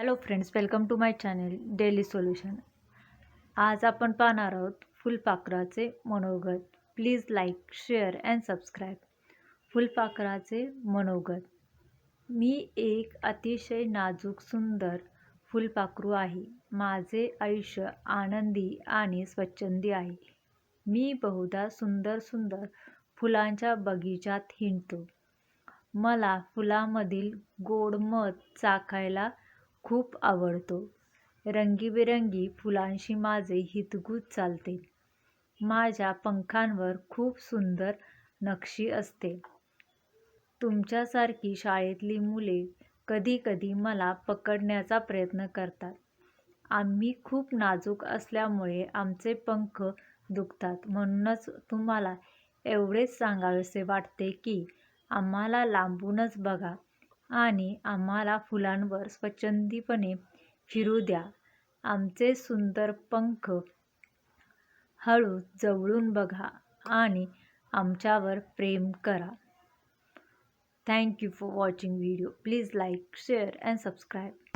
Hello friends welcome to my channel daily solution आज आपण पाहणार आहोत फुलपाखराचे मनोगत. Please like share and subscribe फुलपाखराचे मनोगत. मी एक अतिशय नाजूक सुंदर फुलपाखरू आहे. माझे आयुष्य आनंदी आणि स्वच्छंदी आहे. मी बहुधा सुंदर सुंदर फुलांच्या बगीचात हिंडतो. मला फुलामधील गोड मध चाखायला खूप आवडतो. रंगीबेरंगी फुलांशी माझे हितगुज चालते. माझ्या पंखांवर खूप सुंदर नक्षी असते. तुमच्यासारखी शाळेतली मुले कधीकधी मला पकडण्याचा प्रयत्न करतात. आम्ही खूप नाजूक असल्यामुळे आमचे पंख दुखतात. म्हणूनच तुम्हाला एवढेच सांगावेसे वाटते की आम्हाला लांबूनच बघा. आणि आम्हाला फुलांवर स्वच्छंदीपणे फिरू द्या. आमचे सुंदर पंख हळू जवळून बघा आणि आमच्यावर प्रेम करा. Thank you for watching video please like share and subscribe